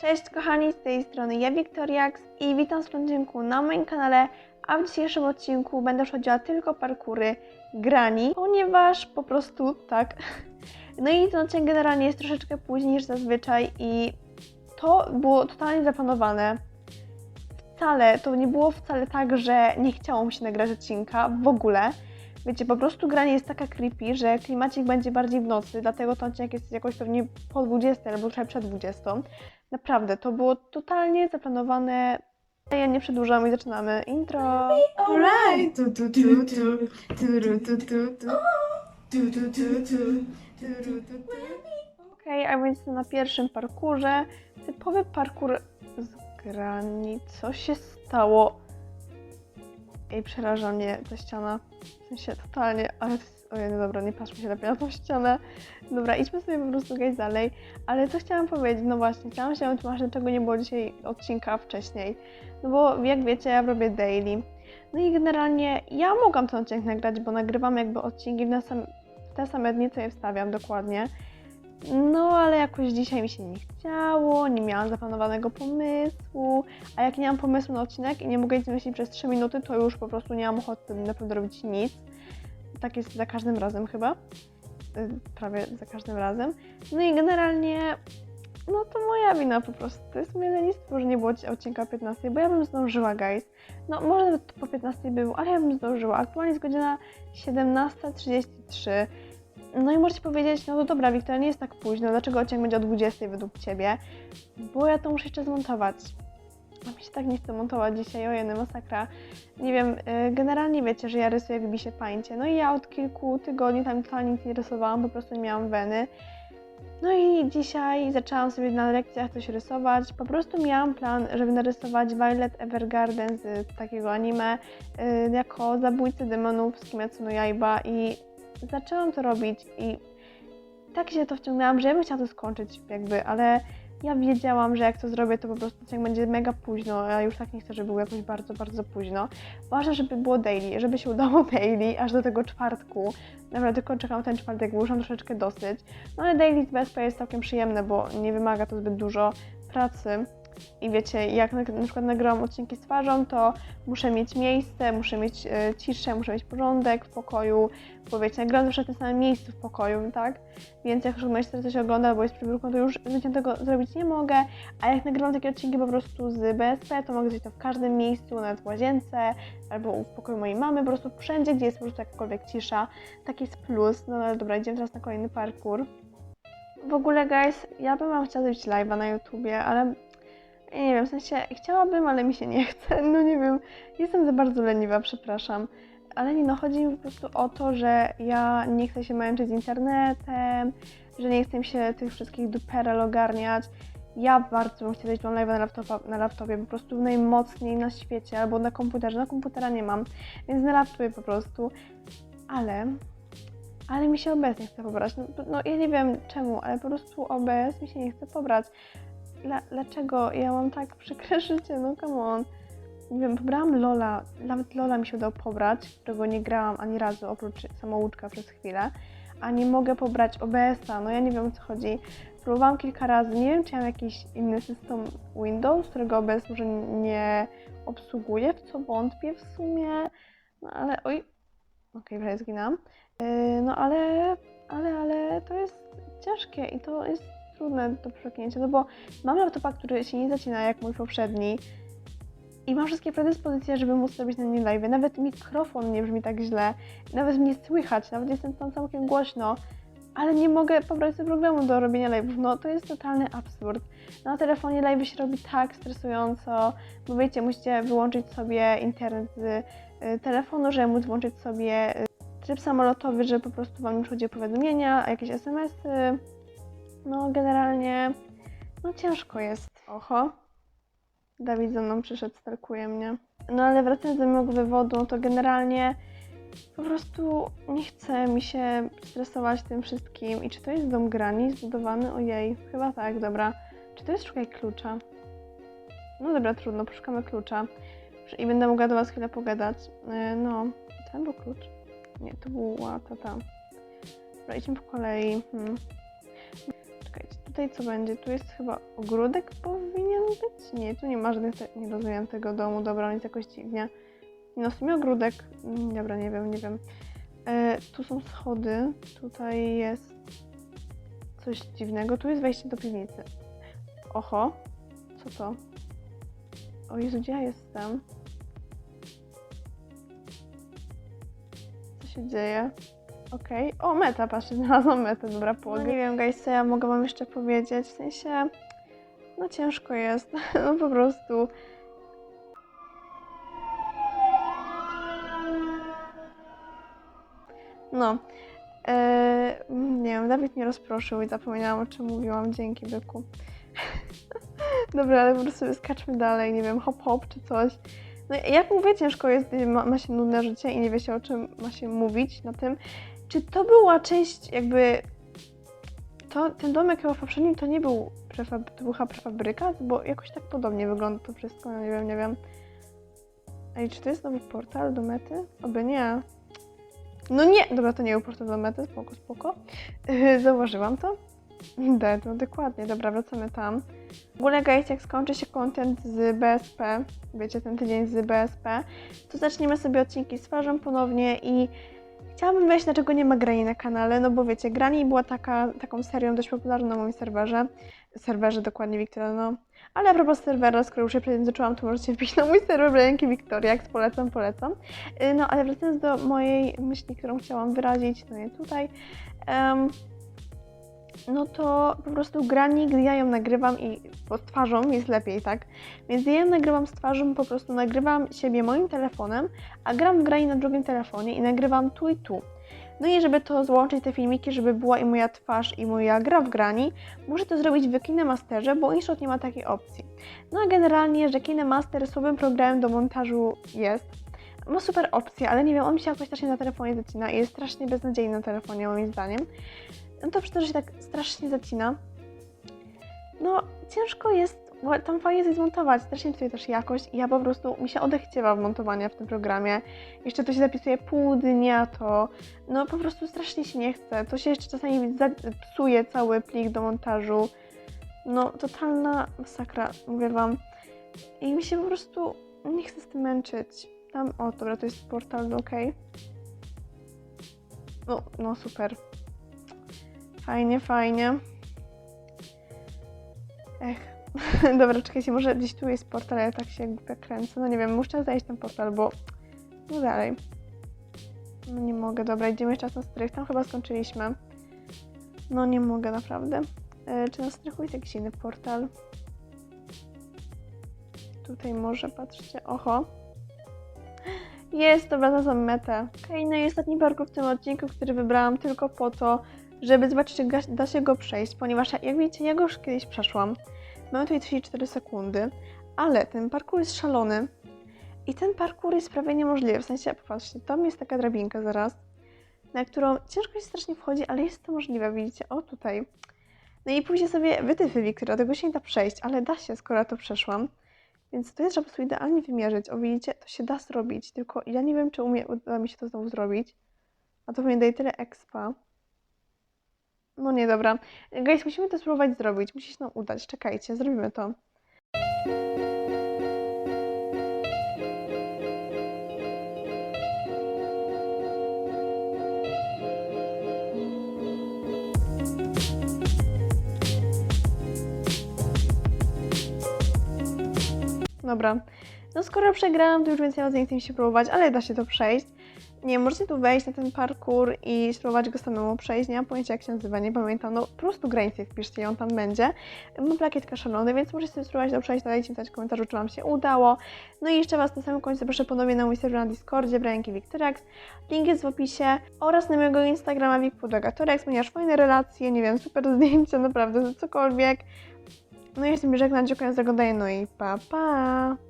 Cześć kochani, z tej strony ja Wiktoriax i witam w odcinku na moim kanale, a w dzisiejszym odcinku będę przechodziła tylko parkury grani, ponieważ po prostu tak. No i ten odcinek generalnie jest troszeczkę później niż zazwyczaj i to było totalnie zaplanowane. Wcale, to nie było wcale tak, że nie chciało mi się nagrać odcinka w ogóle. Wiecie, po prostu granie jest taka creepy, że klimacik będzie bardziej w nocy, dlatego ten odcinek jest jakoś pewnie po 20 albo trochę przed 20. Naprawdę, to było totalnie zaplanowane. Ja nie przedłużam i zaczynamy intro. Alright. Tu, tu, tu, tu, tu, tu, tu, tu, tu. Tu, tu, tu, tu, tu, tu, tu, tu. Okej, a więc na pierwszym parkurze. Typowy parkur z grani. Co się stało? Ej, przeraża mnie ta ściana. W sensie totalnie, ale... to jest- Ojej, no dobra, nie patrzmy się lepiej na tą ścianę. Dobra, idźmy sobie po prostu gdzieś dalej. Ale co chciałam powiedzieć? No właśnie, chciałam się wytłumaczyć, dlaczego nie było dzisiaj odcinka wcześniej. No bo jak wiecie, ja robię daily. No i generalnie ja mogłam ten odcinek nagrać, bo nagrywam jakby odcinki w, na sam, w te same dni, co je wstawiam dokładnie. No, ale jakoś dzisiaj mi się nie chciało, nie miałam zaplanowanego pomysłu, a jak nie mam pomysłu na odcinek i nie mogę nic myśleć przez 3 minuty, to już po prostu nie mam ochoty naprawdę robić nic. Tak jest za każdym razem chyba. Y, Prawie za każdym razem. No i generalnie, no to moja wina po prostu. To jest moje lenistwo, że nie było odcinka o 15, bo ja bym zdążyła, guys. No, może nawet po 15 był, ale ja bym zdążyła. Aktualnie jest godzina 17.33. No i możecie powiedzieć, no to dobra, Wiktoria, nie jest tak późno, dlaczego odcinek będzie o 20 według Ciebie? Bo ja to muszę jeszcze zmontować. A mi się tak nie chce montować dzisiaj, ojeny, masakra. Nie wiem, y, generalnie wiecie, że ja rysuję w Bisie Paincie, no i ja od kilku tygodni tam totalnie nic nie rysowałam, po prostu nie miałam weny. No i dzisiaj zaczęłam sobie na lekcjach coś rysować. Po prostu miałam plan, żeby narysować Violet Evergarden z takiego anime y, jako zabójcy demonów z Kimetsu no i zaczęłam to robić i tak się to wciągnęłam, że ja bym chciała to skończyć jakby, ale ja wiedziałam, że jak to zrobię, to po prostu odcinek będzie mega późno, a ja już tak nie chcę, żeby było jakoś bardzo, bardzo późno. Ważne, żeby było daily, żeby się udało daily, aż do tego czwartku. Naprawdę tylko czekam ten czwartek, bo już mam troszeczkę dosyć. No ale daily z BSP jest całkiem przyjemne, bo nie wymaga to zbyt dużo pracy. I wiecie, jak na, na przykład nagrałam odcinki z twarzą, to muszę mieć miejsce, muszę mieć e, ciszę, muszę mieć porządek w pokoju, bo wiecie, nagrałam zawsze w tym samym miejscu w pokoju, tak? Więc jak już moje coś ogląda, bo jest przybiórką, to już ludziom tego zrobić nie mogę, a jak nagrywam takie odcinki po prostu z BSP, to mogę zrobić to w każdym miejscu, nawet w łazience, albo w pokoju mojej mamy, po prostu wszędzie, gdzie jest po prostu jakakolwiek cisza. Taki jest plus. No ale dobra, idziemy teraz na kolejny parkour. W ogóle, guys, ja bym chciała zrobić live'a na YouTubie, ale ja nie wiem, w sensie chciałabym, ale mi się nie chce. No nie wiem, jestem za bardzo leniwa, przepraszam. Ale nie no, chodzi mi po prostu o to, że ja nie chcę się męczyć z internetem, że nie chcę się tych wszystkich duperel ogarniać. Ja bardzo bym chciała zrobić live na, laptopa, na laptopie, po prostu najmocniej na świecie, albo na komputerze. Na komputera nie mam, więc na laptopie po prostu. Ale, ale mi się OBS nie chce pobrać. No, no ja nie wiem czemu, ale po prostu OBS mi się nie chce pobrać. Dla, dlaczego? Ja mam tak przykre życie, no come on. Nie wiem, pobrałam Lola, nawet Lola mi się udało pobrać, którego nie grałam ani razu, oprócz samouczka przez chwilę, a nie mogę pobrać OBS-a, no ja nie wiem o co chodzi. Próbowałam kilka razy, nie wiem czy mam jakiś inny system Windows, którego OBS może nie obsługuje, w co wątpię w sumie, no ale oj, okej, prawie zginęłam. Yy, no ale, ale, ale to jest ciężkie i to jest trudne do przeklinięcia, no bo mam laptopa, który się nie zacina jak mój poprzedni i mam wszystkie predyspozycje, żeby móc robić na nim live. Nawet mikrofon nie brzmi tak źle, nawet mnie słychać, nawet jestem tam całkiem głośno, ale nie mogę pobrać sobie programu do robienia live'ów. No to jest totalny absurd. Na telefonie live się robi tak stresująco, bo wiecie, musicie wyłączyć sobie internet z y, telefonu, żeby móc włączyć sobie y, tryb samolotowy, żeby po prostu Wam nie przychodziły powiadomienia, jakieś SMS-y. No generalnie, no ciężko jest. Oho. Dawid ze mną przyszedł, stalkuje mnie. No ale wracając do mojego wywodu, to generalnie po prostu nie chce mi się stresować tym wszystkim. I czy to jest dom grani zbudowany? Ojej, chyba tak, dobra. Czy to jest szukaj klucza? No dobra, trudno, poszukamy klucza. I będę mogła do Was chwilę pogadać. Yy, No, ten był klucz? Nie, to była ta, ta. Dobra, idźmy po kolei. Hmm. Tutaj co będzie? Tu jest chyba ogródek powinien być? Nie, tu nie ma żadnych, nie rozumiem tego domu, dobra, on jest jakoś dziwnie. No w sumie ogródek, Mm, dobra, nie wiem, nie wiem. E, tu są schody, tutaj jest coś dziwnego, tu jest wejście do piwnicy. Oho, co to? O Jezu, gdzie ja jestem? Co się dzieje? Okej. O, meta, patrzcie, znalazłam metę, dobra, połowę. No nie wiem, guys, co ja mogę wam jeszcze powiedzieć, w sensie, no ciężko jest, no po prostu. No, eee, nie wiem, Dawid mnie rozproszył i zapomniałam, o czym mówiłam, dzięki byku. Dobra, ale po prostu wyskaczmy dalej, nie wiem, hop hop czy coś. No jak mówię, ciężko jest, gdy ma, ma się nudne życie i nie wie się o czym ma się mówić na tym. Czy to była część jakby... To, ten domek chyba w poprzednim to nie był, prefab, to był prefabrykat, bo jakoś tak podobnie wygląda to wszystko, no nie wiem, nie wiem. Ej, czy to jest nowy portal do mety? Oby nie. No nie! Dobra, to nie był portal do mety, spoko, spoko. Zauważyłam to. D, no dokładnie, dobra, wracamy tam. W ogóle, guys, jak skończy się content z BSP, wiecie, ten tydzień z BSP, to zaczniemy sobie odcinki z twarzą ponownie i chciałabym wiedzieć, dlaczego nie ma Grani na kanale, no bo wiecie, Grani była taka, taką serią dość popularną na moim serwerze, serwerze dokładnie Wiktoria, no. Ale a propos serwera, skoro już je zaczęłam, to możecie wbić na mój serwer Brianki Wiktoriaks, polecam, polecam. Y, No, ale wracając do mojej myśli, którą chciałam wyrazić, no nie tutaj, em, no to po prostu grani, gdy ja ją nagrywam i bo twarzą jest lepiej, tak? Więc ja ją nagrywam z twarzą, po prostu nagrywam siebie moim telefonem, a gram w grani na drugim telefonie i nagrywam tu i tu. No i żeby to złączyć te filmiki, żeby była i moja twarz, i moja gra w grani, muszę to zrobić w KineMasterze, bo InShot nie ma takiej opcji. No a generalnie, że KineMaster słabym programem do montażu jest. Ma super opcje, ale nie wiem, on mi się jakoś strasznie na telefonie zacina i jest strasznie beznadziejny na telefonie moim zdaniem. No to przez to, że się tak strasznie zacina. No, ciężko jest tam fajnie coś zmontować, strasznie psuje też jakość i ja po prostu, mi się odechciewa montowania w tym programie. Jeszcze to się zapisuje pół dnia, to no po prostu strasznie się nie chce. To się jeszcze czasami za- psuje cały plik do montażu. No, totalna masakra, mówię wam. I mi się po prostu nie chce z tym męczyć. Tam, o dobra, to jest portal, okej. No, no super. Fajnie, fajnie. Ech. Dobra, czekajcie, może gdzieś tu jest portal, ja tak się głupio kręcę. No nie wiem, muszę znaleźć ten portal, bo... No dalej. No nie mogę, dobra, idziemy jeszcze raz na strych. Tam chyba skończyliśmy. No nie mogę, naprawdę. E, czy na strychu jest jakiś inny portal? Tutaj może, patrzcie, oho. Jest, dobra, znalazłam metę. Okej, no i ostatni parkour w tym odcinku, który wybrałam tylko po to, żeby zobaczyć, czy da się go przejść, ponieważ jak wiecie, ja go już kiedyś przeszłam. Mamy tutaj 34 sekundy, ale ten parkour jest szalony i ten parkour jest prawie niemożliwy. W sensie, popatrzcie, tam jest taka drabinka zaraz, na którą ciężko się strasznie wchodzi, ale jest to możliwe, widzicie? O, tutaj. No i później sobie wytyfy, Wiktoria, tego się nie da przejść, ale da się, skoro ja to przeszłam. Więc to jest, trzeba po prostu idealnie wymierzyć. O, widzicie, to się da zrobić, tylko ja nie wiem, czy umie, uda mi się to znowu zrobić. A to pewnie daje tyle expa. No nie, dobra. Guys, musimy to spróbować zrobić. Musi się nam udać. Czekajcie, zrobimy to. Dobra. No skoro przegrałam, to już więcej nie chcę mi się próbować, ale da się to przejść. Nie, możecie tu wejść na ten parkour i spróbować go samemu przejść. Nie mam pojęcia jak się nazywa, nie pamiętam. No po prostu granicę wpiszcie i on tam będzie. Mam plakietka szalony, więc możecie sobie spróbować to przejść. Dajcie mi w komentarzu, czy Wam się udało. No i jeszcze Was na samym końcu zaproszę ponownie na mój serwer na Discordzie, Brianki Wiktorax. Link jest w opisie oraz na mojego Instagrama Wikpudogatorex, ponieważ fajne relacje, nie wiem, super zdjęcia, naprawdę cokolwiek. No i jestem żegnać, dziękuję za oglądanie, no i pa pa!